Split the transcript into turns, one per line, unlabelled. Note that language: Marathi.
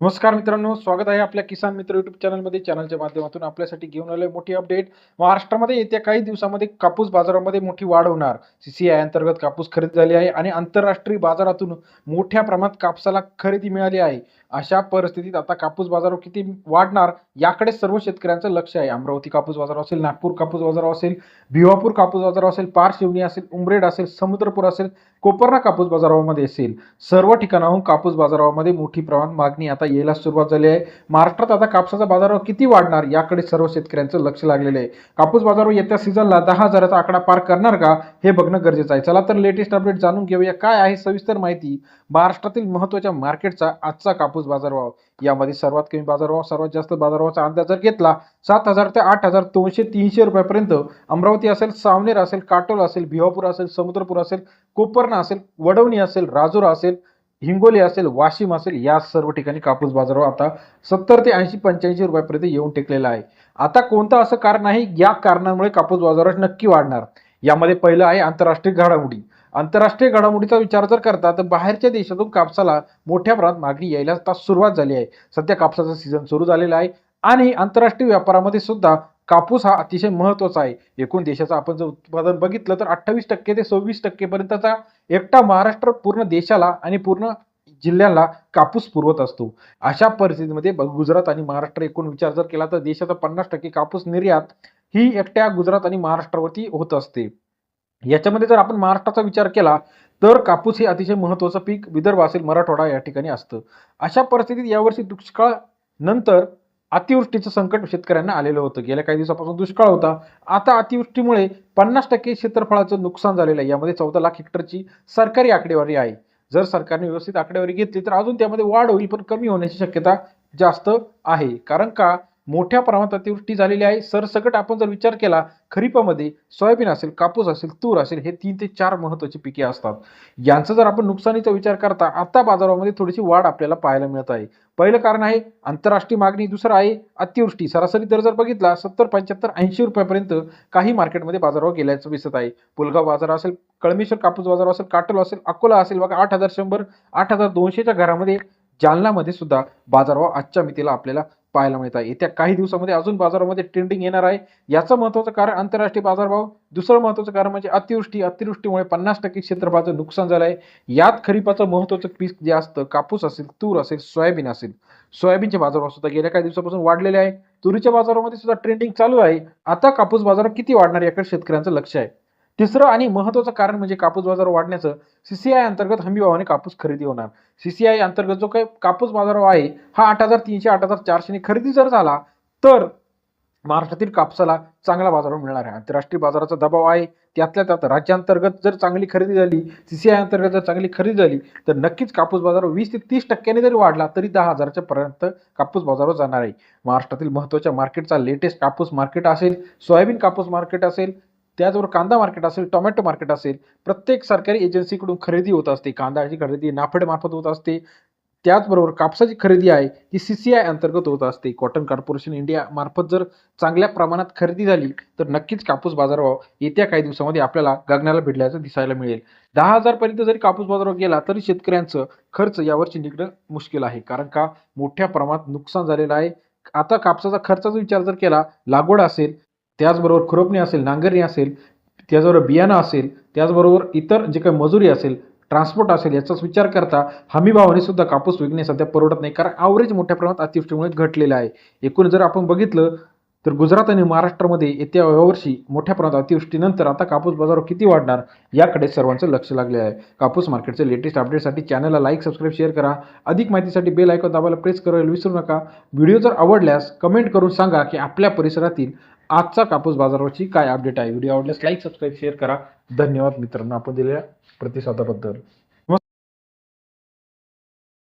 नमस्कार मित्रांनो स्वागत आहे आपल्या किसान मित्र युट्यूब चॅनलमध्ये चॅनलच्या माध्यमातून. आपल्यासाठी घेऊन आलोय मोठी अपडेट महाराष्ट्रामध्ये येत्या काही दिवसामध्ये कापूस बाजारामध्ये मोठी वाढ होणार. सीसीआय अंतर्गत कापूस खरेदी झाली आहे आणि आंतरराष्ट्रीय बाजारातून मोठ्या प्रमाणात कापसाला खरेदी मिळाली आहे. अशा परिस्थितीत आता कापूस बाजार किती वाढणार याकडे सर्व शेतकऱ्यांचं लक्ष आहे. अमरावती कापूस बाजार असेल नागपूर कापूस बाजार असेल भिवापूर कापूस बाजार असेल पारशिवणी असेल उमरेड असेल समुद्रपूर असेल कोपरना कापूस बाजारामध्ये असेल. सर्व ठिकाणाहून कापूस बाजारामध्ये मोठी प्रमाणात मागणी आता यायला सुरुवात झाली आहे. महाराष्ट्रात आता कापसाचा बाजारभाव किती वाढणार याकडे सर्व शेतकऱ्यांचं लक्ष लागलेलं आहे. कापूस बाजारावर येत्या सीझनला दहा हजाराचा आकडा पार करणार का हे बघणं गरजेचं आहे. चला तर लेटेस्ट अपडेट जाणून घेऊया. काय आहे सविस्तर माहिती महाराष्ट्रातील महत्त्वाच्या मार्केटचा आजचा कापूस बाजारभाव. यामध्ये सर्वात कमी बाजारभाव सर्वात जास्त बाजारभावाचा अंदाज जर घेतला सात हजार ते आठ हजार दोनशे तीनशे रुपयापर्यंत अमरावती असेल सावनेर असेल काटोल असेल भिवापूर असेल समुद्रपूर असेल कोपरना असेल वडवणी असेल राजुरा असेल हिंगोली असेल वाशिम असेल या सर्व ठिकाणी कापूस बाजारावर आता सत्तर ते ऐंशी पंच्याऐंशी रुपयापर्यंत येऊन टेकलेला आहे. आता कोणतं असं कारण आहे? या कारणामुळे कापूस बाजारावर नक्की वाढणार. यामध्ये पहिलं आहे आंतरराष्ट्रीय घडामोडी. आंतरराष्ट्रीय घडामोडीचा विचार जर करता तर बाहेरच्या देशातून कापसाला मोठ्या प्रमाणात मागणी यायला आता सुरुवात झाली आहे. सध्या कापसाचा सीझन सुरू झालेला आहे. आणि आंतरराष्ट्रीय व्यापारामध्ये सुद्धा कापूस हा अतिशय महत्त्वाचा आहे. एकूण देशाचं आपण जर उत्पादन बघितलं तर अठ्ठावीस टक्के ते सव्वीस टक्केपर्यंतचा एकटा महाराष्ट्र पूर्ण देशाला आणि पूर्ण जिल्ह्याला कापूस पुरवत असतो. अशा परिस्थितीमध्ये गुजरात आणि महाराष्ट्र एकूण विचार जर केला तर देशाचा पन्नास टक्के कापूस निर्यात ही एकट्या गुजरात आणि महाराष्ट्रावरती होत असते. याच्यामध्ये जर आपण महाराष्ट्राचा विचार केला तर कापूस हे अतिशय महत्त्वाचं पीक विदर्भ असेल मराठवाडा या ठिकाणी असतं. अशा परिस्थितीत यावर्षी दुष्काळ नंतर अतिवृष्टीचं संकट शेतकऱ्यांना आलेलं होतं. गेल्या काही दिवसापासून दुष्काळ होता. आता अतिवृष्टीमुळे पन्नास टक्के क्षेत्रफळाचं नुकसान झालेलं आहे. यामध्ये चौदा लाख हेक्टरची सरकारी आकडेवारी आहे. जर सरकारने व्यवस्थित आकडेवारी घेतली तर अजून त्यामध्ये वाढ होईल पण कमी होण्याची शक्यता जास्त आहे. कारण का? मोठ्या प्रमाणात अतिवृष्टी झालेली आहे. सरसकट आपण जर विचार केला खरीपामध्ये सोयाबीन असेल कापूस असेल तूर असेल हे तीन ते चार महत्त्वाची पिके असतात. यांचं जर आपण नुकसानीचा विचार करता आता बाजारामध्ये थोडीशी वाढ आपल्याला पाहायला मिळत आहे. पहिलं कारण आहे आंतरराष्ट्रीय मागणी. दुसरं आहे अतिवृष्टी. सरासरी दर जर बघितला सत्तर पंच्याहत्तर ऐंशी रुपयापर्यंत काही मार्केटमध्ये बाजारावर गेल्याचं दिसत आहे. पुलगाव बाजार असेल कळमेश्वर कापूस बाजार असेल काटोल असेल अकोला असेल बघा आठ हजार शंभर आठ हजार दोनशेच्या घरामध्ये जालनामध्ये सुद्धा बाजारभाव आजच्या मितीला आपल्याला पाहायला मिळत आहे. येत्या काही दिवसामध्ये अजून बाजारामध्ये ट्रेंडिंग येणार आहे. याचं महत्त्वाचं कारण आंतरराष्ट्रीय बाजारभाव दुसरं महत्त्वाचं कारण म्हणजे अतिवृष्टी. अतिवृष्टीमुळे पन्नास टक्के क्षेत्रफळाचं नुकसान झालं आहे. यात खरीपाचं महत्त्वाचं पीक जे असतं कापूस असेल तूर असेल सोयाबीन असेल. सोयाबीनचे बाजारभाव सुद्धा गेल्या काही दिवसापासून वाढलेले आहे. तुरीच्या बाजारामध्ये सुद्धा ट्रेंडिंग चालू आहे. आता कापूस बाजार किती वाढणार याकडे शेतकऱ्यांचं लक्ष आहे. तिसरं आणि महत्त्वाचं कारण म्हणजे कापूस बाजार वाढण्याचं सीसीआय अंतर्गत हमी भावाने कापूस खरेदी होणार. सीसीआय अंतर्गत जो काही कापूस बाजार आहे हा आठ हजार तीनशे आठ हजार चारशेने खरेदी जर झाला तर महाराष्ट्रातील कापसाला चांगला बाजार मिळणार आहे. आंतरराष्ट्रीय बाजाराचा दबाव आहे. त्यातल्या त्यात राज्यांतर्गत जर चांगली खरेदी झाली सीसीआय अंतर्गत जर चांगली खरेदी झाली तर नक्कीच कापूस बाजार वीस ते तीस टक्क्यांनी जरी वाढला तरी दहा हजारच्या पर्यंत कापूस बाजारावर जाणार आहे. महाराष्ट्रातील महत्त्वाच्या मार्केटचा लेटेस्ट कापूस मार्केट असेल सोयाबीन कापूस मार्केट असेल त्याचबरोबर कांदा मार्केट असेल टोमॅटो मार्केट असेल प्रत्येक सरकारी एजन्सीकडून खरेदी होत असते. कांद्याची खरेदी नाफेडमार्फत होत असते. त्याचबरोबर कापसाची खरेदी आहे ती सी सी आय अंतर्गत होत असते. कॉटन कॉर्पोरेशन इंडिया मार्फत जर चांगल्या प्रमाणात खरेदी झाली तर नक्कीच कापूस बाजारभाव येत्या काही दिवसामध्ये आपल्याला गगनाला भिडल्याचं दिसायला मिळेल. दहा हजारपर्यंत जरी कापूस बाजारावर गेला तरी शेतकऱ्यांचं खर्च यावरची निघणं मुश्किल आहे. कारण का? मोठ्या प्रमाणात नुकसान झालेलं आहे. आता कापसाचा खर्चाचा विचार जर केला लागवड असेल त्याचबरोबर खुरपणी असेल नांगरणी असेल त्याचबरोबर बियाणं असेल त्याचबरोबर इतर जे काही मजुरी असेल ट्रान्सपोर्ट असेल याचाच विचार करता हमीभावाने सुद्धा कापूस विकणे सध्या परवडत नाही. कारण ॲव्हरेज मोठ्या प्रमाणात अतिवृष्टीमुळे घटलेलं आहे. एकूण जर आपण बघितलं तर गुजरात आणि महाराष्ट्रामध्ये येत्या वर्षी मोठ्या प्रमाणात अतिवृष्टीनंतर आता कापूस बाजारावर किती वाढणार याकडे सर्वांचं लक्ष लागले आहे. कापूस मार्केटचे लेटेस्ट अपडेटसाठी चॅनलला लाईक सबस्क्राईब शेअर करा. अधिक माहितीसाठी बेल आयकॉन दाबायला प्रेस करायला विसरू नका. व्हिडिओ जर आवडल्यास कमेंट करून सांगा की आपल्या परिसरातील आजचा कापूस बाजारावरची काय अपडेट आहे? व्हिडिओ आवडल्यास लाईक सबस्क्राईब शेअर करा. धन्यवाद मित्रांनो. आपण दिलेल्या प्रतिसादाबद्दल.